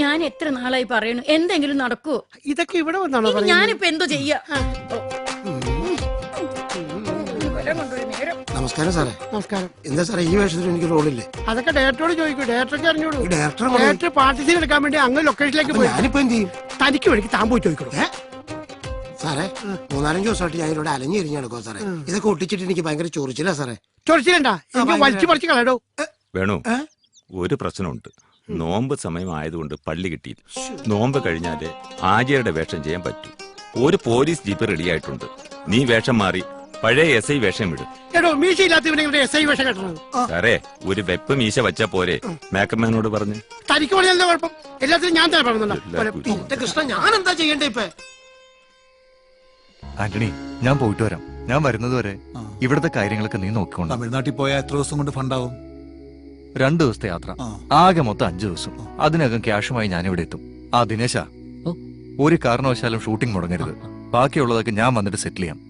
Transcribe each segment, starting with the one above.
ഞാൻ എത്ര നാളായി പറയണു എന്തെങ്കിലും നടക്കൂ? ഇതൊക്കെ ഇവിടെ വന്നാണോ ഇനി പറയുന്നത്? ഞാനിപ്പോ എന്തോ ചെയ്യാ? നേരം നമസ്കാരം സാറേ. നമസ്കാരം. എന്താ സാറേ ഈ വേഷത്തിൽ എനിക്ക് റോളില്ലേ? അതൊക്കെ ഡയറക്ടറോട് ചോദിക്കൂ. ഡയറക്ടർക്ക് അറിഞ്ഞോളൂ ഈ ഡയറക്ടറെ കൊണ്ട് ഡയറക്ടർ പാർട്ടിസിൽ എടുക്കാൻ വേണ്ടി അങ്ങ് ലൊക്കേഷനിലേക്ക് പോയി. ഞാനിപ്പോ എന്ത് ചെയ്യും? തനിക്ക് വേണ്ടി താൻ പോയി ചോദിക്കണം ഏ? സാറേ മൂന്നാലഞ്ച് ദിവസമായിട്ട് ഞാൻ ഇവിടെ അലഞ്ഞു എരിഞ്ഞു സാറേ. ഇതൊക്കെ ഒട്ടിച്ചിട്ട് എനിക്ക് ഭയങ്കര ചൊറിച്ചില്ല സാറേ. ചൊറിച്ചിലുണ്ടാ എനിക്ക് വലിച്ചു പറിച്ച് കളയടോ. വേണു ഒരു പ്രശ്നമുണ്ട്. നോമ്പ് സമയമായതുകൊണ്ട് പള്ളി കിട്ടിയില്ല. നോമ്പ് കഴിഞ്ഞാൽ ആര്യയുടെ വേഷം ചെയ്യാൻ പറ്റൂ. ഒരു പോലീസ് ജീപ്പ് റെഡിയായിട്ടുണ്ട്. നീ വേഷം മാറി പഴയ എസ് ഐ വേഷം വിടും സാറേ ഒരു വെപ്പ് മീശ വച്ച പോരെ? മേക്കമ്മനോട് പറഞ്ഞു. തനിക്ക് കുഴപ്പം. എല്ലാത്തിനും ഞാൻ തന്നെ കൃഷ്ണ ഞാൻ എന്താ ചെയ്യണ്ടേ ഇപ്പൊ? ആന്റണി ഞാൻ പോയിട്ട് വരാം. ഞാൻ വരുന്നത് വരെ ഇവിടുത്തെ കാര്യങ്ങളൊക്കെ നീ നോക്കിക്കൊണ്ട് തമിഴ്നാട്ടിൽ പോയാൽ എത്ര ദിവസം കൊണ്ട് ഫണ്ടാവും രണ്ടു ദിവസത്തെ യാത്ര. ആകെ മൊത്തം അഞ്ചു ദിവസം. അതിനകം ക്യാഷുമായി ഞാൻ ഇവിടെ എത്തും. ആ ദിനേശ. ഒരു കാരണവശാലും ഷൂട്ടിംഗ് മുടങ്ങരുത്. ബാക്കിയുള്ളതൊക്കെ ഞാൻ വന്നിട്ട് സെറ്റിൽ ചെയ്യാം.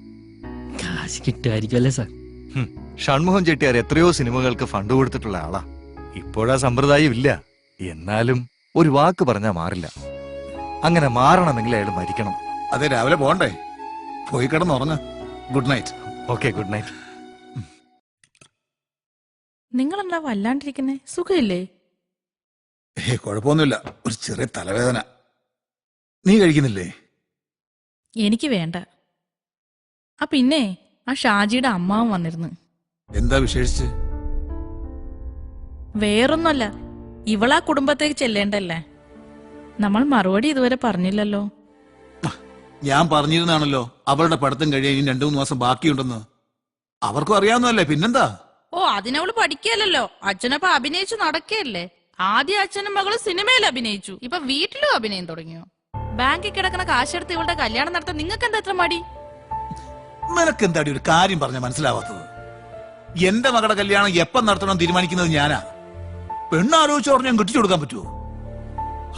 കാശ് കിട്ടുമായിരിക്കുമല്ലേ സാർ? ഹും. ഷൺമുഖം ചെട്ടിയാർ എത്രയോ സിനിമകൾക്ക് ഫണ്ട് കൊടുത്തിട്ടുള്ള ആളാ. ഇപ്പോഴാ സമ്പ്രദായം ഇല്ല. എന്നാലും ഒരു വാക്ക് പറഞ്ഞാ മാറില്ല. അങ്ങനെ മാറണമെങ്കിൽ അയാൾ മരിക്കണം. അതെ രാവിലെ പോണ്ടേ പോയി കിടന്നുറങ്ങ. Good night. Okay good night. നിങ്ങളെന്താ വല്ലാണ്ടിരിക്കുന്നേ? സുഖമില്ലേ? ഏ കുഴപ്പമൊന്നുമില്ല. ഒരു ചെറിയ തലവേദന. നീ കഴിക്കുന്നില്ലേ? എനിക്ക് വേണ്ട. ആ പിന്നെ ആ ഷാജിയുടെ അമ്മാവൻ വന്നിരുന്നു. എന്താ വിശേഷിച്ച്? വേറൊന്നുമല്ല. ഇവളാ കുടുംബത്തേക്ക് ചെല്ലേണ്ടല്ലേ? നമ്മൾ മറുപടി ഇതുവരെ പറഞ്ഞില്ലല്ലോ. ഞാൻ പറഞ്ഞിരുന്നാണല്ലോ അവളുടെ പഠിത്തം കഴിയാൻ ഇനി രണ്ടു മൂന്ന് മാസം ബാക്കിയുണ്ടെന്ന്. അവർക്കും അറിയാവുന്നതല്ലേ പിന്നെന്താ? അതിനവൾ പഠിക്കല്ലോ അച്ഛനപ്പൊ അഭിനയിച്ചു നടക്കല്ലേ ആദ്യം അച്ഛനും മകളും സിനിമയിൽ അഭിനയിച്ചു. ഇപ്പൊ വീട്ടിലും അഭിനയം തുടങ്ങിയോ? ബാങ്കിൽ കിടക്കുന്ന കാശെടുത്ത് ഇവളുടെ കല്യാണം നടത്താൻ നിങ്ങൾക്ക് എന്താ എത്ര മടി? നിനക്ക് എന്താടി ഒരു കാര്യം പറഞ്ഞ മനസ്സിലാവാത്തത്? എന്റെ മകളുടെ കല്യാണം എപ്പം നടത്തണം തീരുമാനിക്കുന്നത് ഞാനാ. പെണ്ണ് ആലോചിച്ച് പറഞ്ഞാൽ ഞാൻ കെട്ടിച്ചു കൊടുക്കാൻ പറ്റുമോ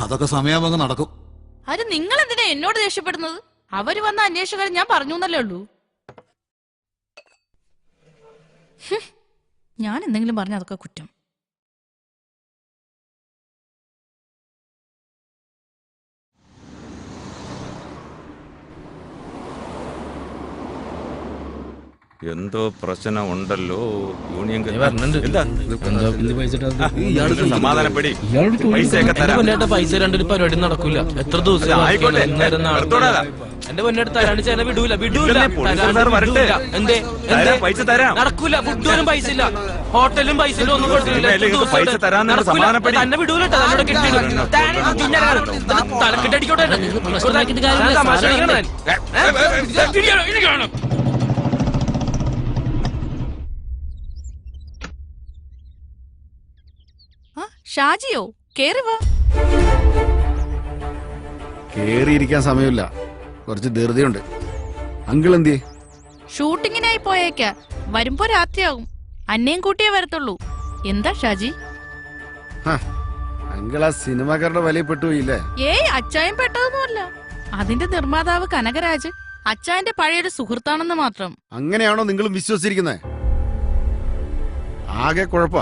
അതൊക്കെ സമയമാകുമ്പോൾ നടക്കും. അത് നിങ്ങൾ എന്തിനാ എന്നോട് ദേഷ്യപ്പെടുന്നത്? അവർ വന്ന അന്വേഷകർ ഞാൻ പറഞ്ഞു എന്നല്ലേ ഉള്ളൂ ഹും. ഞാൻ എന്തെങ്കിലും പറഞ്ഞ അതൊക്കെ കുറ്റം. എന്തോ പ്രശ്നം ഉണ്ടല്ലോ യൂണിയൻ സമാധാനപ്പെടി പൈസ രണ്ടൊരു പരിപാടി നടക്കൂല എത്ര ദിവസം. എന്റെ പൊന്നേട്ട തരാണ്ട് ചേന വിടൂല വിടൂല. എന്തേ പൈസ തരാം. നടക്കൂല ഫുഡും പൈസ ഇല്ല ഹോട്ടലും പൈസ ഇല്ല ഒന്നും കൊടുത്തില്ല പൈസ സമാധാനപ്പെടി. തന്നെ വിടൂല തന്നോട് തലക്കെട്ടടിക്കോട്ടെ പ്രശ്നമാക്കിയിട്ട് കാര്യമില്ല. തമാശ സാറേ, കളിക്കണ ഞാൻ. ഏ? ഏ? ഇടിയാണ്, ഇടിയാണ്. ആ ഷാജിയോ കേറി വാ കേറിയിരിക്കാൻ സമയമില്ല. കുറച്ച് ധൃതിയുണ്ട്. അങ്കിൾ എന്തി ഷൂട്ടിങ്ങിനായി പോയേക്ക. വരുമ്പോ രാത്രിയാകും. അന്നേം കൂട്ടിയേ വരത്തുള്ളൂ. എന്താ ഷാജി? അങ്കിൾ ആ സിനിമാക്കാരുടെ വലയിൽ പെട്ടുപോയില്ലേ? ഏയ് പെട്ടതൊന്നുമല്ല. അതിന്റെ നിർമ്മാതാവ് കനകരാജ് അച്ചായന്റെ പഴയൊരു സുഹൃത്താണെന്ന് മാത്രം. അങ്ങനെയാണോ നിങ്ങളും വിശ്വസിച്ചിരിക്കുന്നത്? ആകെ കുഴപ്പ.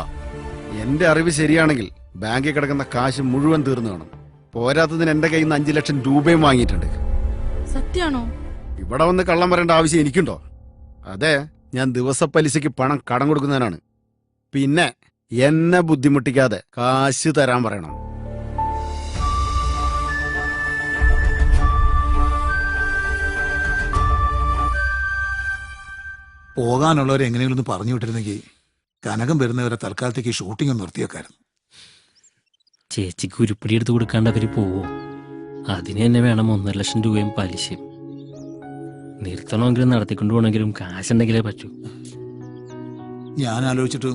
എന്റെ അറിവ് ശരിയാണെങ്കിൽ ബാങ്കിൽ കിടക്കുന്ന കാശ് മുഴുവൻ തീർന്നു കാണും. പോരാത്തതിന് എന്റെ കയ്യിൽ നിന്ന് അഞ്ചു ലക്ഷം രൂപയും വാങ്ങിയിട്ടുണ്ട്. സത്യാണോ? ഇവിടെ വന്ന് കള്ളം വരേണ്ട ആവശ്യം എനിക്കുണ്ടോ? അതെ ഞാൻ ദിവസപ്പലിശയ്ക്ക് പണം കടം കൊടുക്കുന്നതിനാണ് പിന്നെ എന്നെ ബുദ്ധിമുട്ടിക്കാതെ കാശ് തരാൻ പറയണം. പോകാനുള്ളവരെ എങ്ങനെയെങ്കിലും ഒന്ന് പറഞ്ഞു വിട്ടിരുന്നെങ്കിൽ കനകം വരുന്നവരെ തൽക്കാലത്തേക്ക് ഷൂട്ടിംഗ് ഒന്ന് നിർത്തിയേക്കായിരുന്നു. ചേച്ചിക്ക് ഉരുപ്പടി എടുത്ത് കൊടുക്കാണ്ട് അവർ പോവോ? അതിന് തന്നെ വേണം ഒന്നര ലക്ഷം രൂപയും പലിശയും. നിർത്തണമെങ്കിലും നടത്തിക്കൊണ്ടു പോകണമെങ്കിലും കാശുണ്ടെങ്കിലേ പറ്റൂ. ഞാൻ ആലോചിച്ചിട്ട്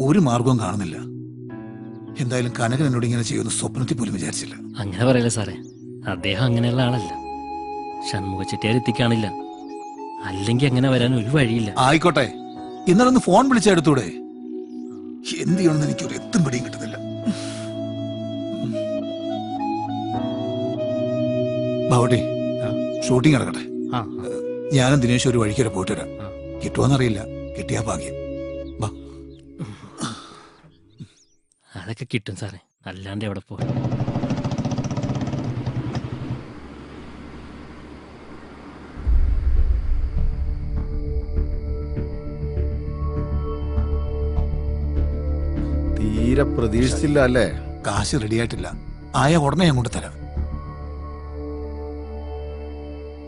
ഒരു മാർഗവും കാണുന്നില്ല. എന്തായാലും കനകൻ എന്നോട് ഇങ്ങനെ ചെയ്യുന്ന സ്വപ്നത്തിൽ പോലും വിചാരിച്ചില്ല. അങ്ങനെ പറയല്ല സാറേ? അദ്ദേഹം അങ്ങനെയുള്ള ആളല്ല. ഷൺമുഖ ചെട്ടിയാർ എത്തിക്കാണില്ല. അല്ലെങ്കിൽ അങ്ങനെ വരാൻ ഒരു വഴിയില്ല. ആയിക്കോട്ടെ. ഇന്നലെ ഒന്ന് ഫോൺ വിളിച്ചെടുത്തൂടെ? എന്ത് ചെയ്യണമെന്ന് എനിക്ക് ഒരു എത്തും പിടിയും കിട്ടുന്നില്ല. ബാവട്ടി ഷൂട്ടിംഗ് നടക്കട്ടെ. ഞാനും ദിനേശ് ഒരു വഴിക്ക് വരെ പോയിട്ട് വരാം. കിട്ടുമോന്നറിയില്ല കിട്ടിയാ ഭാഗ്യം. അതൊക്കെ കിട്ടും സാറേ. അല്ലാണ്ട് എവിടെ പോയി തീരെ പ്രതീക്ഷിച്ചില്ല അല്ലേ? കാശ് റെഡിയായിട്ടില്ല ആയ ഉടനെ ഞാൻ കൊണ്ട് തരാം.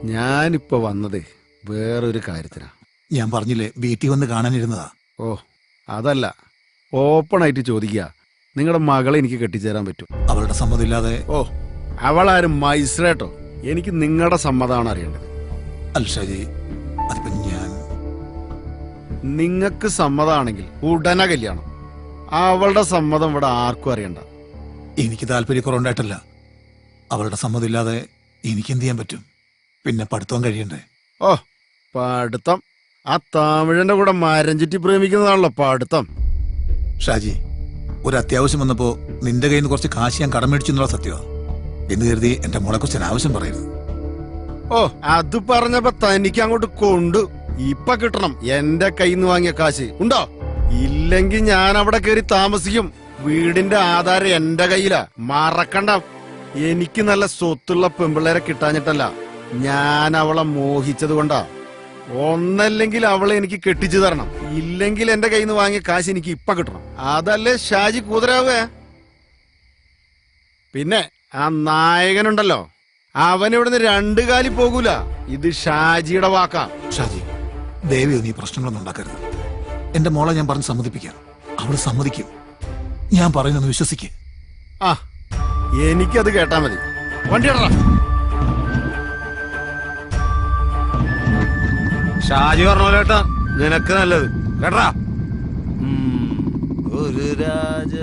ഞാനിപ്പോ വന്നത് വേറൊരു കാര്യത്തിനാ. ഞാൻ പറഞ്ഞില്ലേ വീട്ടിൽ വന്ന് കാണാനിരുന്നതാ. ഓ അതല്ല. ഓപ്പൺ ആയിട്ട് ചോദിക്കുക നിങ്ങളുടെ മകളെ എനിക്ക് കെട്ടിച്ചേരാൻ പറ്റും. അവളുടെ സമ്മതമില്ലാതെ ഓ അവളാരും മൈസ്രേട്ടോ? എനിക്ക് നിങ്ങളുടെ സമ്മതമാണ് അറിയേണ്ടത്. അല്ല ഷാജി അതിപ്പോ ഞാൻ നിങ്ങൾക്ക് സമ്മതമാണെങ്കിൽ ഉടനെ കല്യാണം. അവളുടെ സമ്മതം ഇവിടെ ആർക്കും അറിയണ്ട. എനിക്ക് താല്പര്യക്കുറവുണ്ടായിട്ടല്ല. അവളുടെ സമ്മതമില്ലാതെ എനിക്ക് എന്ത് ചെയ്യാൻ പറ്റും? പിന്നെ പഠിത്തം കഴിയണ്ടേ? ഓ പഠിത്തം. ആ തമിഴന്റെ കൂടെ മരഞ്ചിറ്റി ചുറ്റി പ്രേമിക്കുന്നതാണല്ലോ പഠിത്തം. ഷാജി ഒരു അത്യാവശ്യം വന്നപ്പോ നിന്റെ കയ്യിൽ നിന്ന് കുറച്ച് കാശ് ഞാൻ കടം മേടിച്ചു എന്നുള്ള സത്യമാ. എന്ന് കരുതി എന്റെ മോളെ കുറിച്ച് ആവശ്യം പറയരുത്. ഓ അത് പറഞ്ഞപ്പോ തനിക്ക് അങ്ങോട്ട് കൊണ്ടു ഇപ്പൊ കിട്ടണം. എന്റെ കയ്യിൽ നിന്ന് വാങ്ങിയ കാശ്. ഉണ്ടോ? ഇല്ലെങ്കിൽ ഞാൻ അവിടെ കയറി താമസിക്കും. വീടിന്റെ ആധാരം എന്റെ കയ്യിലാ. മറക്കണ്ട. എനിക്ക് നല്ല സ്വത്തുള്ള പെമ്പിള്ളേരെ കിട്ടാഞ്ഞിട്ടല്ല. ഞാൻ അവളെ മോഹിച്ചത് കൊണ്ടാ. ഒന്നല്ലെങ്കിൽ അവളെ എനിക്ക് കെട്ടിച്ചു തരണം. ഇല്ലെങ്കിൽ എന്റെ കയ്യിൽ നിന്ന് വാങ്ങിയ കാശ് എനിക്ക് ഇപ്പൊ കിട്ടണം. അതല്ലേ ഷാജി കൂതരാവുക? പിന്നെ ആ നായകനുണ്ടല്ലോ. അവൻ ഇവിടുന്ന് രണ്ടു കാലി പോകൂല. ഇത് ഷാജിയുടെ വാക്കാ. ഷാജി ദേവി നീ പ്രശ്നങ്ങളൊന്നും ഉണ്ടാക്കരുത്. എന്റെ മോളെ ഞാൻ പറഞ്ഞ് സമ്മതിപ്പിക്കാം. അവൾ സമ്മതിക്കും. ഞാൻ പറയുന്നത് വിശ്വസിക്കേ. ആ എനിക്കത് കേട്ടാ മതി. വണ്ടി ഇടറാ ഷാജി പറഞ്ഞോ കേട്ടാ. നിനക്ക് നല്ലത്. കേട്ടാ? ഒരു രാജ